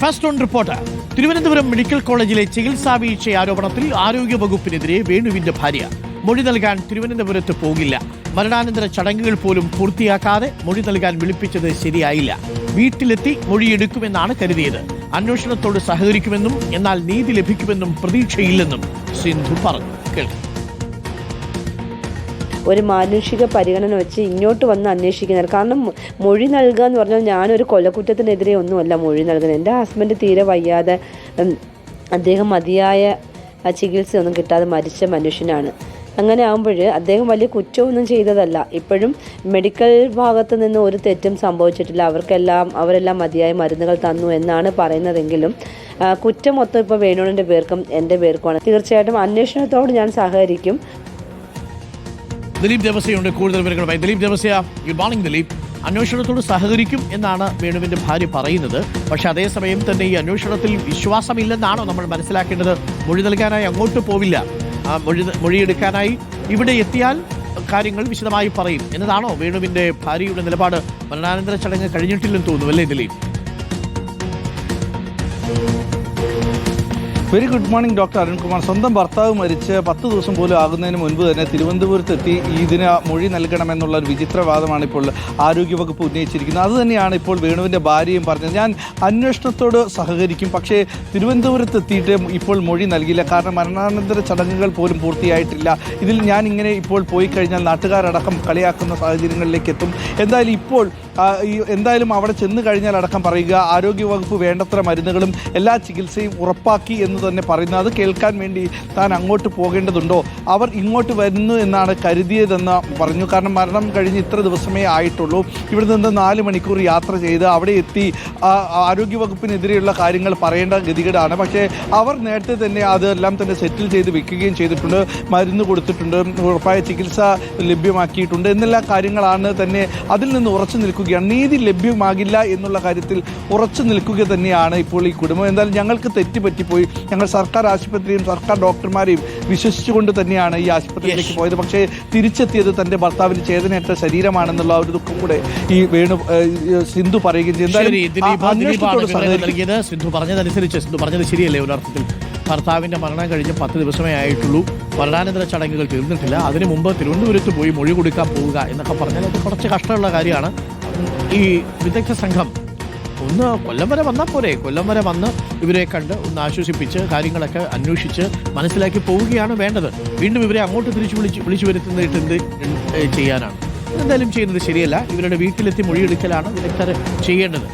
First on report. Thiruvananthapuram medical കോളേജിലെ ചികിത്സാ വീഴ്ച ആരോപണത്തിൽ ആരോഗ്യ വകുപ്പിനെതിരെ വേണുവിന്റെ ഭാര്യ. മൊഴി നൽകാൻ തിരുവനന്തപുരത്ത് പോകില്ല. മരണാനന്തര ചടങ്ങുകൾ പോലും പൂർത്തിയാക്കാതെ മൊഴി നൽകാൻ വിളിപ്പിച്ചത് ശരിയായില്ല. വീട്ടിലെത്തി മൊഴിയെടുക്കുമെന്നാണ് കരുതിയത്. അന്വേഷണത്തോട് സഹകരിക്കുമെന്നും എന്നാൽ നീതി ലഭിക്കുമെന്നും പ്രതീക്ഷയില്ലെന്നും സിന്ധു പറഞ്ഞു. കേൾക്കും. ഒരു മാനുഷിക പരിഗണന വെച്ച് ഇങ്ങോട്ട് വന്ന് അന്വേഷിക്കുന്നത് കാരണം മൊഴി നൽകുക എന്ന് പറഞ്ഞാൽ ഞാനൊരു കൊലക്കുറ്റത്തിനെതിരെ ഒന്നുമല്ല മൊഴി നൽകുന്നത്. എന്റെ ഹസ്ബൻഡ് തീരെ വയ്യാതെ അദ്ദേഹം മതിയായ ചികിത്സയൊന്നും കിട്ടാതെ മരിച്ച മനുഷ്യനാണ്. അങ്ങനെ ആകുമ്പോൾ അദ്ദേഹം വലിയ കുറ്റമൊന്നും ചെയ്തതല്ല. ഇപ്പോഴും മെഡിക്കൽ ഭാഗത്ത് നിന്ന് ഒരു തെറ്റും സംഭവിച്ചിട്ടില്ല. അവർക്കെല്ലാം അവരെല്ലാം മതിയായ മരുന്നുകൾ തന്നു എന്നാണ് പറയുന്നതെങ്കിലും കുറ്റം മൊത്തം ഇപ്പോൾ വേണുവിന്റെ പേർക്കും എന്റെ പേർക്കുമാണ്. തീർച്ചയായിട്ടും അന്വേഷണത്തോട് ഞാൻ സഹകരിക്കും. ദിലീപ് ദേവസ്യയുണ്ട് കൂടുതൽ വിവരങ്ങളുമായി ദിലീപ് ദേവസ്യ ഗുഡ് മോർണിംഗ് ദിലീപ്. അന്വേഷണത്തോട് സഹകരിക്കും എന്നാണ് വേണുവിന്റെ ഭാര്യ പറയുന്നത്. പക്ഷെ അതേസമയം തന്നെ ഈ അന്വേഷണത്തിൽ വിശ്വാസമില്ലെന്നാണോ നമ്മൾ മനസ്സിലാക്കേണ്ടത്? മൊഴി നൽകാനായി അങ്ങോട്ട് പോവില്ല. മൊഴി മൊഴിയെടുക്കാനായി ഇവിടെ എത്തിയാൽ കാര്യങ്ങൾ വിശദമായി പറയും എന്നതാണോ വേണുവിന്റെ ഭാര്യയുടെ നിലപാട്? മരണാനന്തര ചടങ്ങ് കഴിഞ്ഞിട്ടില്ലെന്ന് തോന്നുന്നു അല്ലേ Dileep? Very good morning doctor Arunkumar സ്വന്തം ഭർത്താവ് മരിച്ച് പത്ത് ദിവസം പോലും ആകുന്നതിന് മുൻപ് തന്നെ തിരുവനന്തപുരത്തെത്തി ഇതിന് മൊഴി നൽകണമെന്നുള്ള ഒരു വിചിത്രവാദമാണ് ഇപ്പോൾ ആരോഗ്യവകുപ്പ് ഉന്നയിച്ചിരിക്കുന്നത്. അത് തന്നെയാണ് ഇപ്പോൾ വേണുവിന്റെ ഭാര്യയും പറഞ്ഞത്. ഞാൻ അന്വേഷണത്തോട് സഹകരിക്കും. പക്ഷേ തിരുവനന്തപുരത്ത് എത്തിയിട്ട് ഇപ്പോൾ മൊഴി നൽകില്ല കാരണം മരണാനന്തര ചടങ്ങുകൾ പോലും പൂർത്തിയായിട്ടില്ല. ഇതിൽ ഞാൻ ഇങ്ങനെ ഇപ്പോൾ പോയി കഴിഞ്ഞാൽ നാട്ടുകാരടക്കം കളിയാക്കുന്ന സാഹചര്യങ്ങളിലേക്ക് എത്തും. എന്തായാലും ഇപ്പോൾ ഈ എന്തായാലും അവിടെ ചെന്ന് കഴിഞ്ഞാൽ അടക്കം പറയുക ആരോഗ്യവകുപ്പ് വേണ്ടത്ര മരുന്നുകളും എല്ലാ ചികിത്സയും ഉറപ്പാക്കി എന്ന് തന്നെ പറയുന്നു അത് കേൾക്കാൻ വേണ്ടി താൻ അങ്ങോട്ട് പോകേണ്ടതുണ്ടോ? അവർ ഇങ്ങോട്ട് വരുന്നു എന്നാണ് കരുതിയതെന്ന് പറഞ്ഞു. കാരണം മരണം കഴിഞ്ഞ് ഇത്ര ദിവസമേ ആയിട്ടുള്ളൂ. ഇവിടെ നിന്ന് നാല് മണിക്കൂർ യാത്ര ചെയ്ത് അവിടെ എത്തി ആരോഗ്യവകുപ്പിനെതിരെയുള്ള കാര്യങ്ങൾ പറയേണ്ട ഗതികേടാണ്. പക്ഷേ അവർ നേരത്തെ തന്നെ അതെല്ലാം തന്നെ സെറ്റിൽ ചെയ്ത് വെക്കുകയും ചെയ്തിട്ടുണ്ട്. മരുന്ന് കൊടുത്തിട്ടുണ്ട് ഉറപ്പായ ചികിത്സ ലഭ്യമാക്കിയിട്ടുണ്ട്. എന്നെല്ലാ കാര്യങ്ങളാണ് തന്നെ അതിൽ നിന്ന് ഉറച്ചു നിൽക്കുകയാണ് നീതി ലഭ്യമാകില്ല എന്നുള്ള കാര്യത്തിൽ ഉറച്ചു നിൽക്കുക തന്നെയാണ് ഇപ്പോൾ ഈ കുടുംബം. എന്തായാലും ഞങ്ങൾക്ക് തെറ്റുപറ്റിപ്പോയി ഞങ്ങൾ സർക്കാർ ആശുപത്രിയും സർക്കാർ ഡോക്ടർമാരെയും വിശ്വസിച്ചുകൊണ്ട് തന്നെയാണ് ഈ ആശുപത്രിയിലേക്ക് പോയത്. പക്ഷേ തിരിച്ചെത്തിയത് തന്റെ ഭർത്താവിന് ചേതനയേറ്റ ശരീരമാണെന്നുള്ള ഒരു ദുഃഖം കൂടെ ഈ വേണു സിന്ധു പറയുകയും ചെയ്യും സിന്ധു പറഞ്ഞതനുസരിച്ച് സിന്ധു പറഞ്ഞത് ശരിയല്ലേ ഒരർത്ഥത്തിൽ? ഭർത്താവിന്റെ മരണം കഴിഞ്ഞ് പത്ത് ദിവസമേ ആയിട്ടുള്ളൂ. മരണാനന്തര ചടങ്ങുകൾ തീർന്നിട്ടില്ല. അതിനു മുമ്പ് തിരുവനന്തപുരത്ത് പോയി മൊഴി കൊടുക്കാൻ പോവുക എന്നൊക്കെ പറഞ്ഞാൽ അത് കുറച്ച് കഷ്ടമുള്ള കാര്യമാണ്. ഈ വിദഗ്ധ സംഘം ഒന്ന് കൊല്ലം വരെ വന്നാൽ പോരെ. കൊല്ലം വരെ വന്ന് ഇവരെ കണ്ട് ഒന്ന് ആശ്വസിപ്പിച്ച് കാര്യങ്ങളൊക്കെ അന്വേഷിച്ച് മനസ്സിലാക്കി പോവുകയാണ് വേണ്ടത്. വീണ്ടും ഇവരെ അങ്ങോട്ട് തിരിച്ചു വിളിച്ച് വിളിച്ചു വരുത്തുന്നിട്ട് എന്ത് ചെയ്യാനാണ്? എന്തായാലും ചെയ്യുന്നത് ശരിയല്ല. ഇവരുടെ വീട്ടിലെത്തി മൊഴിയെടുക്കലാണ് വിദഗ്ധർ ചെയ്യേണ്ടത്.